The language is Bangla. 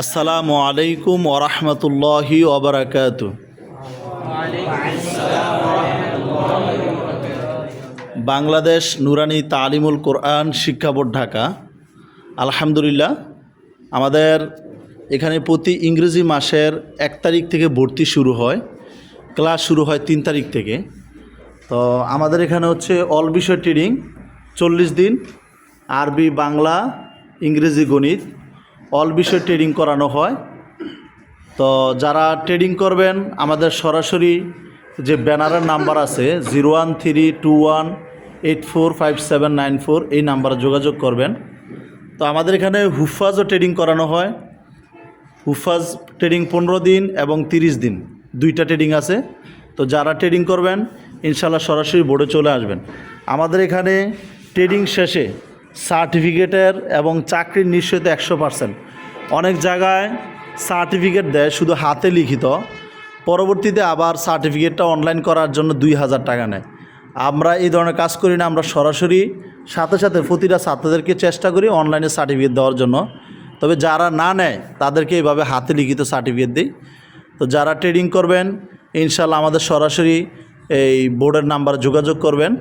আসসালামু আলাইকুম ওরহমতুল্লাহি ওবরাকাত বাংলাদেশ নুরানি তালিমুল কোরআন শিক্ষা বোর্ড ঢাকা। আলহামদুলিল্লাহ, আমাদের এখানে প্রতি ইংরেজি মাসের এক তারিখ থেকে ভর্তি শুরু হয়। ক্লাস শুরু হয় তিন তারিখ থেকে। তো আমাদের এখানে হচ্ছে অল বিষয় ট্রেনিং, চল্লিশ দিন, আরবি, বাংলা, ইংরেজি গণিত। অল বিষয় ট্রেডিং করানো হয়। তো যারা ট্রেডিং করবেন, আমাদের সরাসরি যে ব্যানারের নাম্বার আছে zero one three two one eight four five seven nine four এই নাম্বারে যোগাযোগ করবেন। তো আমাদের এখানে হুফাজও ট্রেডিং করানো হয়। হুফাজ ট্রেডিং পনেরো দিন এবং তিরিশ দিন, দুইটা ট্রেডিং আছে। তো যারা ট্রেডিং করবেন ইনশাল্লাহ সরাসরি বোর্ডে চলে আসবেন। আমাদের এখানে ট্রেডিং শেষে সার্টিফিকেটের এবং চাকরির নিশ্চয়তা একশো পার্সেন্ট অনেক জায়গায় সার্টিফিকেট দেয় শুধু হাতে লিখিত। পরবর্তীতে আবার সার্টিফিকেটটা অনলাইন করার জন্য দুই হাজার টাকা নেয়। আমরা এই ধরনের কাজ করি না, আমরা সরাসরি সাথে সাথে প্রতিটা ছাত্রদেরকে চেষ্টা করি অনলাইনে সার্টিফিকেট দেওয়ার জন্য। তবে যারা না নেয়, তাদেরকে এইভাবে হাতে লিখিত সার্টিফিকেট দিই। তো যারা ট্রেডিং করবেন ইনশাল্লাহ আমাদের সরাসরি এই বোর্ডের নাম্বারে যোগাযোগ করবেন।